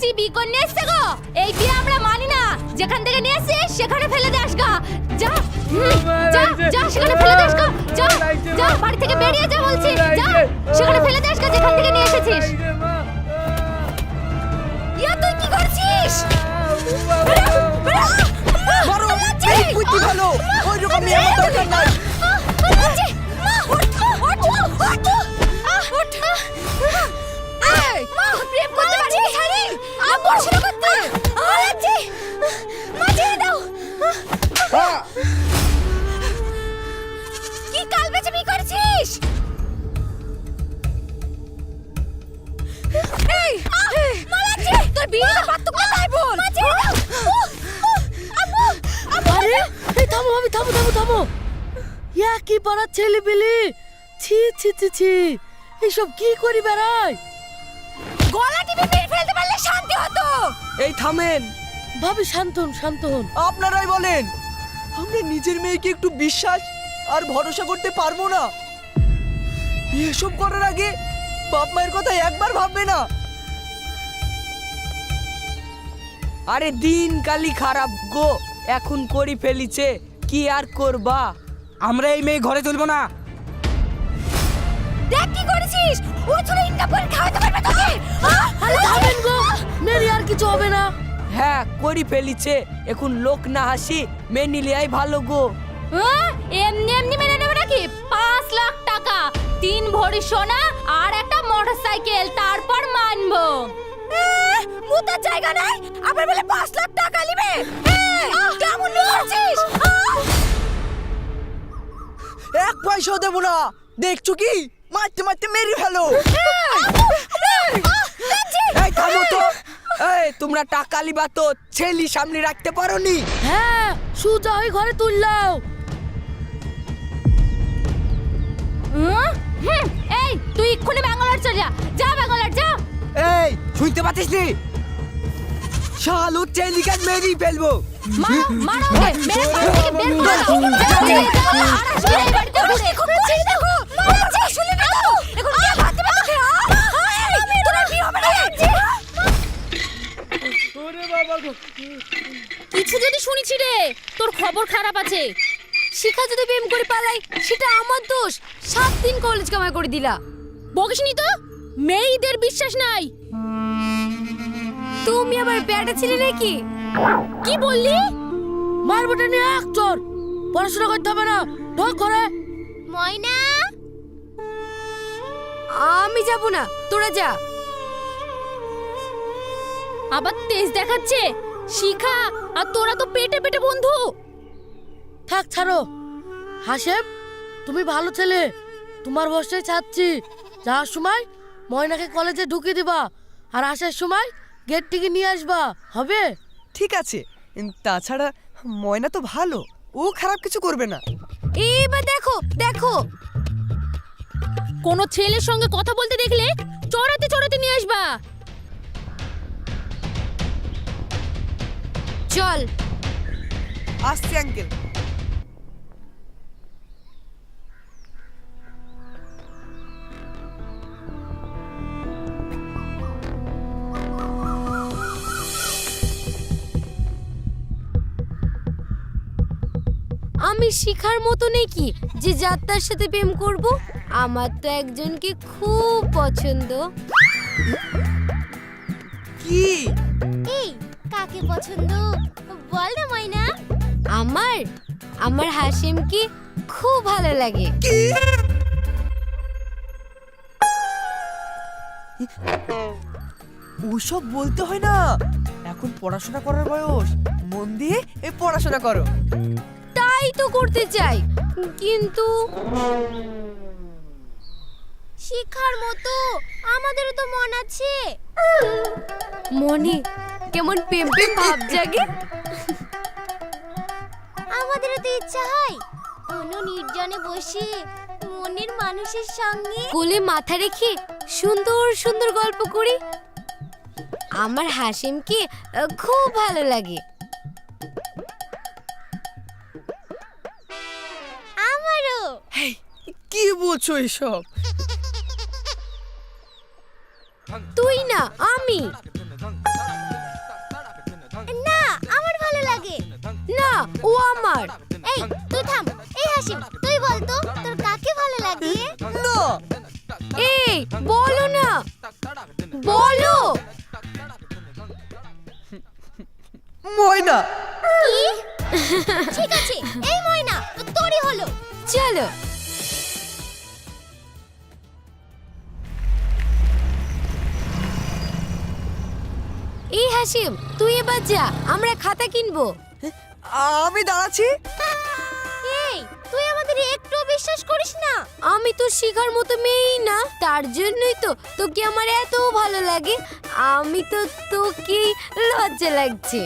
চিবি করে নিয়ে এসছে গো এই বিয়ে আমরা মানি না যেখান থেকে নিয়ে এসছিস সেখানে ফেলে দে আসগা যা যা যা সেখানে ফেলে দে আসগা যা যা বাড়ি থেকে বেরিয়ে যা বলছি যা সেখানে ফেলে দে আসগা যেখান থেকে নিয়ে এসেছিস ইয়া তুই কি করছিস মারছে। এই বুদ্ধি ভালো ওই রকম মেয়ে আমার দরকার নাই পড়াশোনা করতে। লাগছে। মা, দাও। কি কাল বেচাবি করছিস? এই মা লাগছে। তোর বিয়েটা পাত্তুক না তাই বল। দাও। আরে এই থামো আমি থামো থামো থামো। ইয়া কি পাড়ার ছেলে ছি ছি ছি ছি। এসব কি করি বেড়ায়? গলা টিপে মেরে ফেলতে পারলে শান্তি হতো। এই থামেন। ভাবি শান্ত হন শান্ত হন। আপনারাই বলেন আমরা নিজের মেয়েকে একটু বিশ্বাস আর ভরসা করতে পারব না। এসব করার আগে বাপ মায়ের কথা একবার ভাববে না। আরে দিন কালি খারাপ গো এখন করি ফেলিছে কি আর করবা? আমরা এই মেয়ে ঘরে তুলবো না। দেখ কি করেছিস? ও ছোট ইন্টা করে খাওয়াতে পারবে তোকে। আরে থামেন গো মেরি আর কিছু হবে না। হ্যাঁ করি ফেলিছে। এখন লোক না হাসি মেয়ে নিলিয়াই ভালো গো। এমনি এমনি মেনে নেবে নাকি? পাঁচ লাখ টাকা তিন ভরি সোনা আর একটা মোটরসাইকেল তারপর মানবো। মুতার জায়গা নাই? আবার বলে পাঁচ লাখ টাকা নিবে? কেমন করছিস এক পয়সাও দেবো না। দেখছ কি? মারতে মারতে মেরে ফেলো এই থামো তো এই তোমরা টাকা লিবা তো ছেলি সামনে রাখতে পারো নি হ্যাঁ সুজা হয়ে ঘরে তুললাও হুম? এই তুই এক্ষুনি ব্যাঙ্গালোর চলে যা যা ব্যাঙ্গালোর যা এই শুনতে পাচ্ছিস নি শালু ছেলিকে মেরেই ফেলব মারো মারো মেরে বাড়ি থেকে বের করে দাও কিছু যদি শুনেছি রে, তোর খবর খারাপ আছে। শিখা যদি প্রেম করে পালাই সেটা আমার দোষ। সাত দিন কলেজ কামাই করে দিলা। বকিসনি তো? মেয়েদের বিশ্বাস নাই। তুমি আবার ব্যাটা ছিলে নাকি? কি বললি? মারবটা নিয়ে এক চোর। পড়াশোনা করতে হবে না। ঢোক ঘরে। ময়না! আমি যাব না তোরা যা। আবার তেজ দেখাচ্ছে? শিখা আর তোরা তো পেটে পেটে বন্ধু। থাক ছাড়ো। হাসেব তুমি ভালো ছেলে। তোমার বসে ছাড়ছি। যাওয়ার সময় ময়নাকে কলেজে ঢুকিয়ে দিবা। আর আসার সময় গেট থেকে নিয়ে আসবা। হবে? ঠিক আছে। তাছাড়া ময়না তো ভালো। ও খারাপ কিছু করবে না। এবার দেখো দেখো। কোনো ছেলের সঙ্গে কথা বলতে দেখলে চড়াতে চড়াতে নিয়ে আসবা। চল। আসছি আঙ্কেল। আমি শিখার মতো নেই কি যে যাত্রার সাথে প্রেম করব? আমার তো একজনকে খুব পছন্দ। কি? এই কাকে পছন্দ? বল না ময়না। আমার? আমার হাসিমকে খুব ভালো লাগে। ওসব বলতে হয় না। এখন পড়াশোনা করার বয়স। মন দিয়ে এ পড়াশোনা করো। তাই তো করতে চাই কিন্তু শিখার মতো। আমাদেরও তো মন আছে। মনে কেমন প্রেম প্রেম ভাব জাগে। আমাদেরও তো ইচ্ছা হয়। কোনো নির্জনে বসে মনের মানুষের সঙ্গে কোলে মাথা রেখে সুন্দর সুন্দর গল্প করি। আমার হাসিমকে খুব ভালো লাগে। আমারও। কি বলছো এসব? তুই না আমি। না আমার ভালো লাগে। না ও আমার। এই তুই থাম। এই হাসি তুই বল তো তোর কাকে ভালো লাগে? না। এই বলো না। বলো। ময়না। কি? ঠিক আছে এই ময়না। হাসিম তুই এবার যা আমরা খাতা কিনবো। আমি দাঁড়াচ্ছি। এই তুই আমাদের একটু বিশ্বাস করিস না? আমি তো শিখার মতো মেয়েই না তার জন্যই তো তোকে আমার এত ভালো লাগে। আমি তো তোকে লজ্জা লাগছে।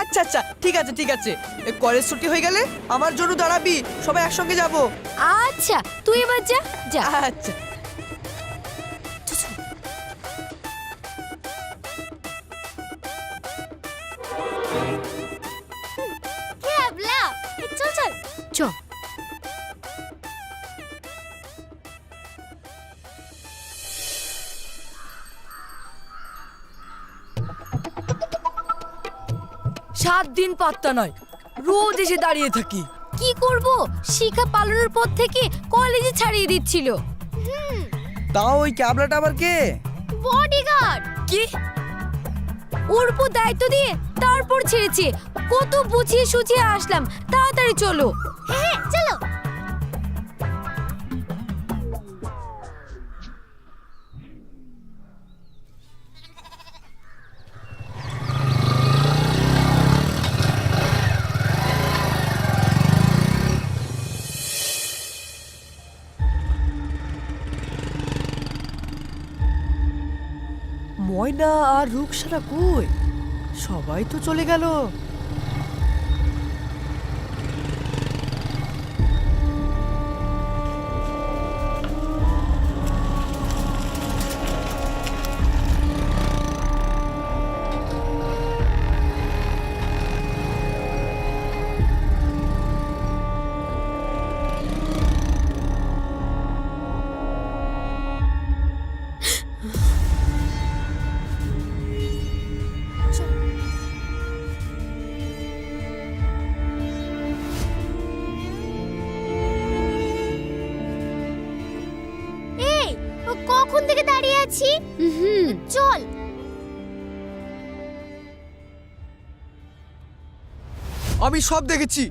আচ্ছা আচ্ছা ঠিক আছে ঠিক আছে। কলেজ ছুটি হয়ে গেলে আমার জন্য দাঁড়াবি সবাই একসঙ্গে যাব। আচ্ছা তুই এবার যা যা। আচ্ছা। সাত দিন পাত্তা নয়। রোজ এসে দাঁড়িয়ে থাকি। কি করব? শিখা পালনের পর থেকে কলেজে ছাড়িয়ে দিচ্ছিল। তাও ওই ক্যাবলাটা আবার কে? বডিগার্ড কি? ওর উপর দায়িত্ব দিয়ে তারপর ছেড়েছে। কত বুঝিয়ে সুঝিয়ে আসলাম। তাড়াতাড়ি চলো। হ্যাঁ চলো। ময়না আর রুকসারা কই? সবাই তো চলে গেল। কখন থেকে দাঁড়িয়ে আছি। হুম চল। আমি সব দেখেছি।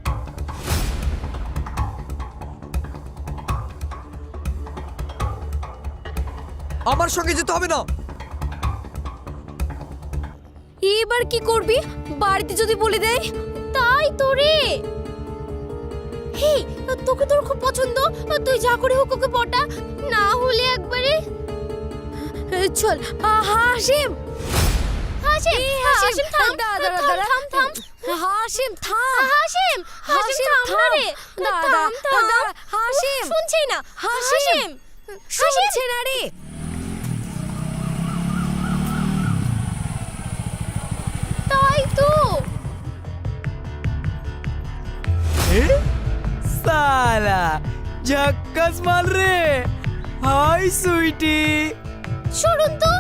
আমার সঙ্গে যেতে হবে না। এবার কি করবি? বাড়িতে যদি বলে দেয়। তাই তো রে। হে তোকে তোর খুব পছন্দ। তুই যা করে হোক ওকে পটা। না হলে একবারে চল হাসিম। হাসিম হাসিম থাম। থাম থাম হাসিম থাম। হাসিম হাসিম থাম রে থাম থাম। হাসিম। শুনছি না। হাসিম। শুনছে না রে। তাই তো। সালা ঝক্কাস মাল রে হাই সুইটি। শুনুন তো।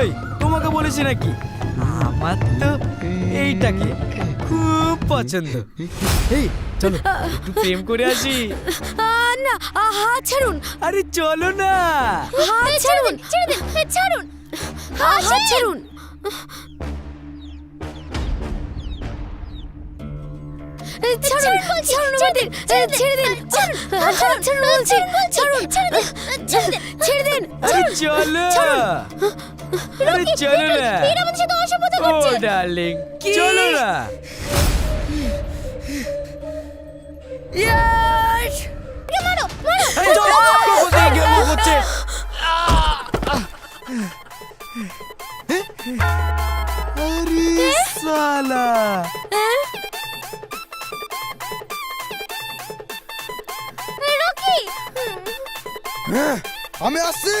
এই তোমাকে বলেছি নাকি? আমার তো এইটাকে খুব পছন্দ। এই চলো একটু প্রেম করে আসি। আহ, না আহ, হাত ছাড়ুন। আরে চলো না। হাত ছাড়ুন। ছেড়ে দিন ছাড়ুন। হাত ছাড়ুন। ছাড়ুন ছাড়ুন আমাদের ছেড়ে দিন ছাড়ুন বলছি ছাড়ুন ছেড়ে দিন আরে চলো আরে চলো না এরা আমাদের সাথে অসভ্যতা ও ডার্লিং চলো না ইয়েস মারো মারো এই চলো কোথায় গেল হচ্ছে আরে সালা আমি আসছি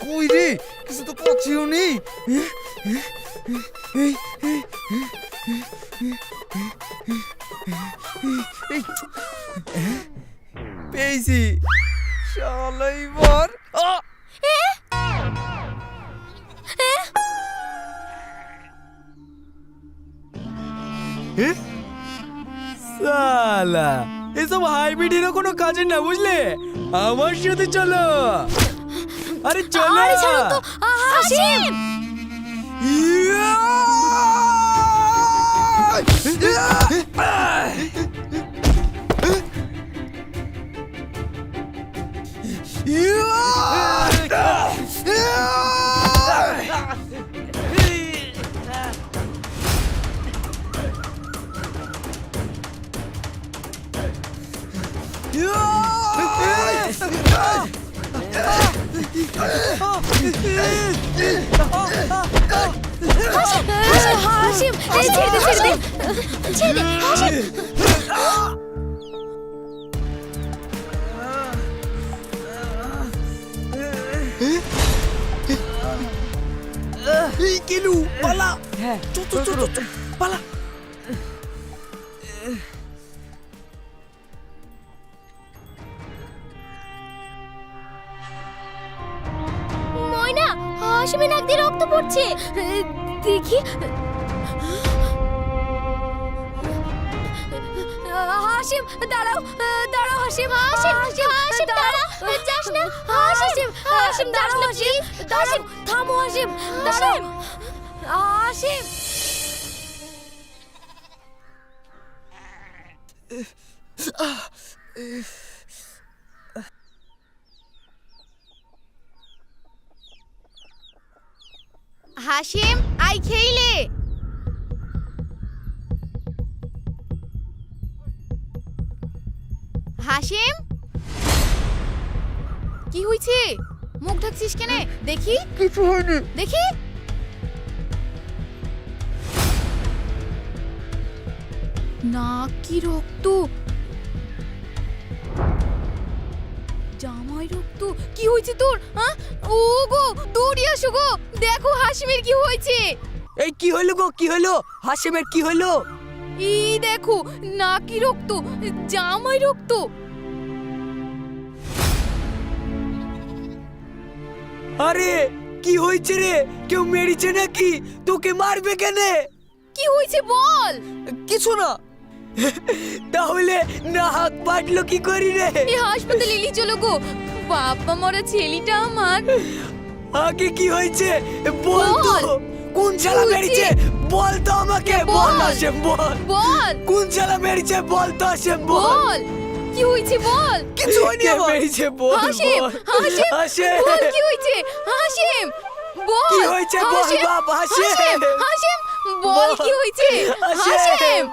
কই রে কিছু তো পাচ্ছিও নি পেয়েছি চলো এবার হিরো না বুঝলে? আমার সাথে চলো। আরে চলো। আরে চলো তো। হাসিম। এই কেলু পালা হ্যাঁ চো চো চো, চো পালা ময়না হাসিমের নাক দিয়ে রক্ত পড়ছে। দেখি। হাসিম দাঁড়াও দাঁড়াও হাসিম হাসিম হাসিম দাঁড়াও। যাস না হাসিম হাসিম দাঁড়াও হাসিম হাসিম থামো হাসিম দাঁড়াও। হাসিম। হাসিম আই খেইলে। হাসিম? কি হইছে? মুখ ঢাকছিস কেনে? দেখি? কিছু হয়নি। দেখি? না কি রক্ত? জামাই রক্ত। কি হয়েছে তোর হ্যাঁ ও গো দৌড়ি আসো গো। দেখো হাসিমের কি হয়েছে এই কি হলো গো? কি হলো হাসিমের কি হলো ই দেখো নাকি রক্ত? জামাই রক্ত। আরে কি হয়েছে রে? কেউ মেরেছে নাকি? তোকে মারবে কেনে? কি হয়েছে বল? কিছু না। তাহলে না হাত পাটলো কি করি রে? এই হাসপাতালে নিয়ে চলো গো। বাবা মরা ছেলেটা আমার। আগে কি হয়েছে? বল তো। কোন শালা মেরেছে? বল তো আমাকে। বল। আসেম বল। বল। কোন শালা মেরেছে? বল তো বল। বল। কি হয়েছে বল কিছু হয়নি কে আমার মেরেছে বল হাসিম বল। হাসিম হাসিম বল কি হয়েছে হাসিম বল কি হয়েছে বল বাবা। হাসিম হাসিম বল কি হয়েছে হাসিম।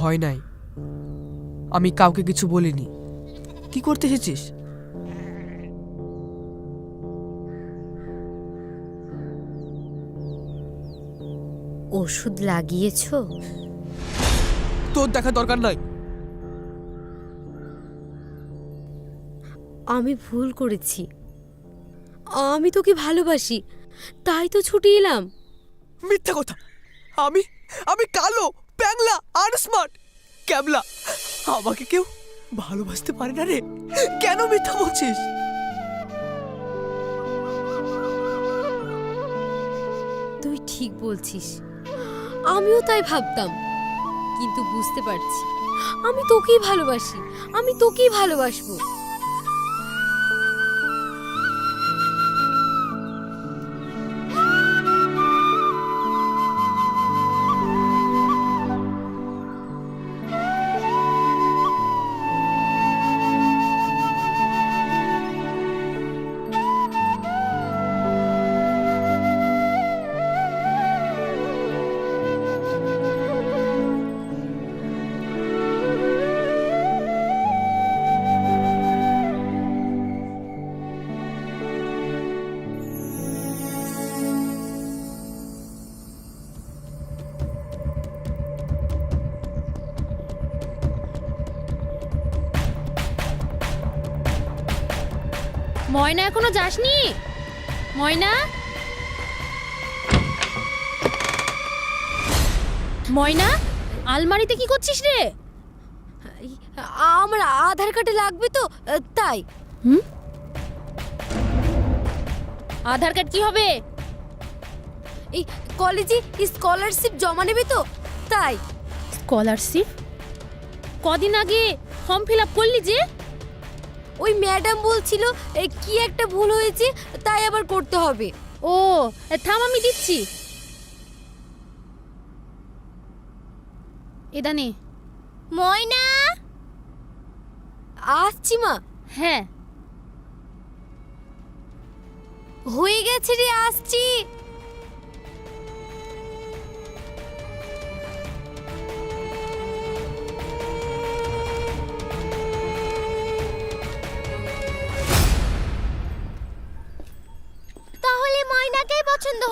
ভয় নাই। আমি কাউকে কিছু বলিনি। কি করতে এসেছিস? ওষুধ লাগিয়েছো? তোর দেখা দরকার নাই। আমি ভুল করেছি। আমি তোকে ভালোবাসি। তাই তো ছুটি এলাম। মিথ্যা কথা। আমি আমি কালো। প্যাংলা আর স্মার্ট। ক্যাবলা, আমাকে কেউ ভালোবাসতে পারে না রে। কেন মিথ্যা বলছিস? তুই ঠিক বলছিস। আমিও তাই ভাবতাম, কিন্তু বুঝতে পারছি। আমি তোকেই ভালোবাসি, আমি তোকেই ভালোবাসবো। ময়না এখনও যাসনি? ময়না? ময়না আলমারিতে কি করছিস রে? আমার আধার কার্ডে লাগবে তো তাই। হুম? আধার কার্ড কি হবে? এই কলেজে স্কলারশিপ জমা নেবে তো তাই। স্কলারশিপ? কদিন আগে ফর্ম ফিল আপ করলি যে? ওই ম্যাডাম বলছিল এ, কি একটা ভুল হয়েছে তাই আবার করতে হবে। ও থাম আমি দিচ্ছি। এটা নে ময়না? আসছি মা। হ্যাঁ। হয়ে গেছে রে আসছি।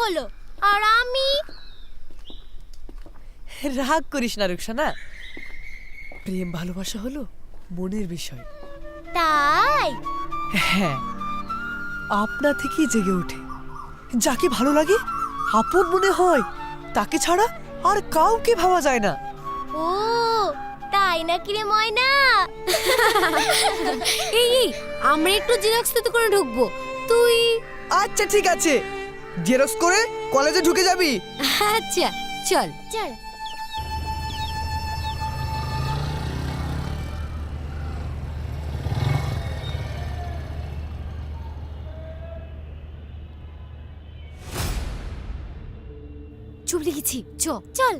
হলো? আর আমি? রাগ করিস না রুকসানা। প্রেম ভালোবাসা হলো মনের বিষয়। তাই? হ্যাঁ আপনা থেকেই জেগে ওঠে। যাকে ভালো লাগে আপন মনে হয়। তাকে ছাড়া আর কাউকে ভাবা যায় না। ও তাই নাকি রে ময়না? এই আমরা একটু জেরক্স তো করে ঢুকবো। তুই? আচ্ছা ঠিক আছে। জেরক্স করে কলেজে ঢুকে যাবি। আচ্ছা চল। চল। চুপ লিখেছি চ। চল।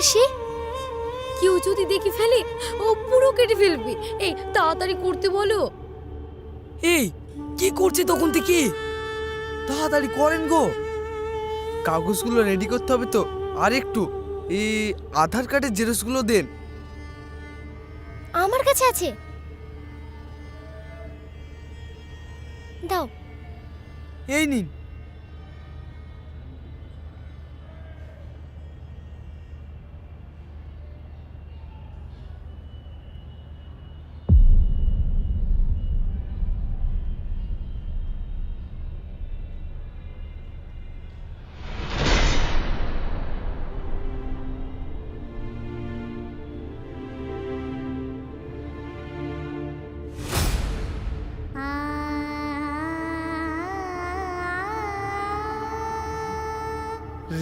আসে? কেউ যদি দেখে ফেলে ও পুরো কেটে ফেলবে। এই তাড়াতাড়ি করতে বলো। এই কি করছে তখন থেকে? তাড়াতাড়ি করেন গো। কাগজগুলো রেডি করতে হবে তো। আর একটু। এই আধার কার্ডের জেরক্সগুলো দেন। আমার কাছে আছে। দাও। এই নিন।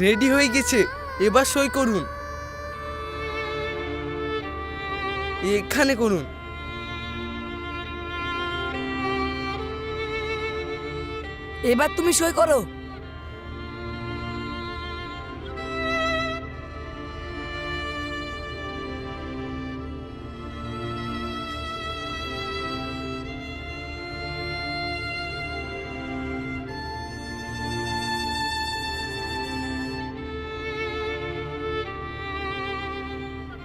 রেডি হয়ে গেছে এবার সই করুন। এখানে করুন। এবার তুমি সই করো।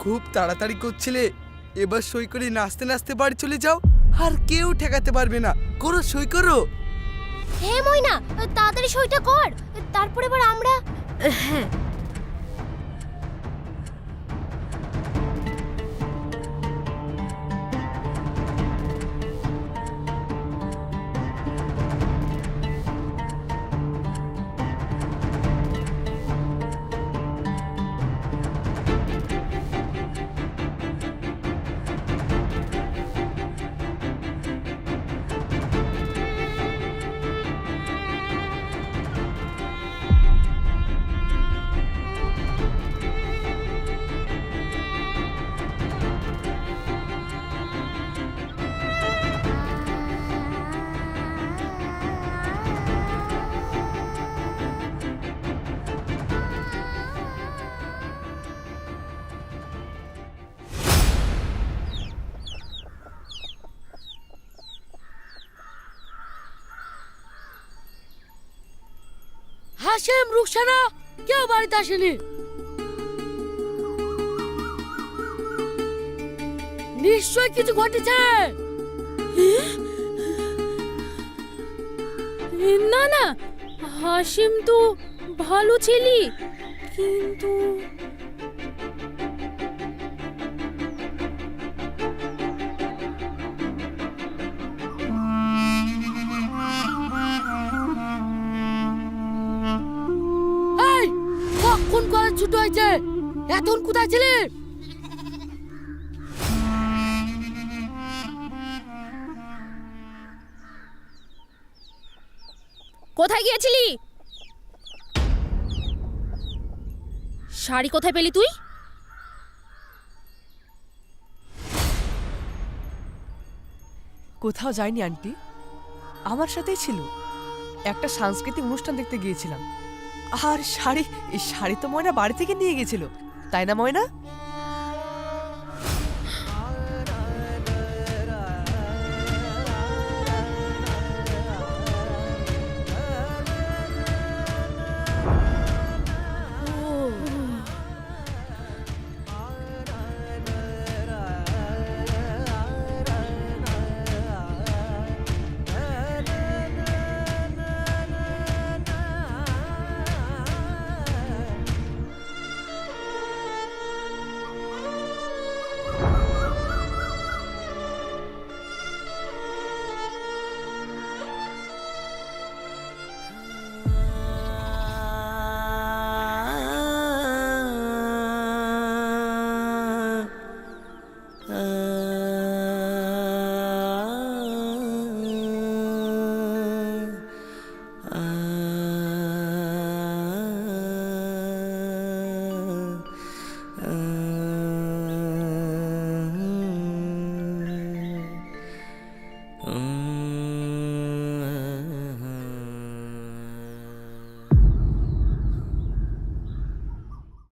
খুব তাড়াতাড়ি করছিলে। এবার সই করে নাচতে নাচতে বাড়ি চলে যাও আর কেউ ঠেকাতে পারবে না। করো সই করো। হে ময়না তাড়াতাড়ি সইটা কর। তারপরে এবার আমরা হ্যাঁ হাসেম রুকসানা, কেউ বাড়িতে আসেনি। নিশ্চয় কিছু ঘটেছে। না না, হাসিম তো ভালো ছিলি, কিন্তু এখন কোথায় ছিলি? কোথায় গিয়েছিলি? শাড়ি কোথায় পেলি তুই? কোথাও যাইনি আন্টি। আমার সাথেই ছিল। একটা সাংস্কৃতিক অনুষ্ঠান দেখতে গিয়েছিলাম। আর শাড়ি শাড়ি তো ময়না বাড়ি থেকে নিয়ে গেছিল তাই না ময়না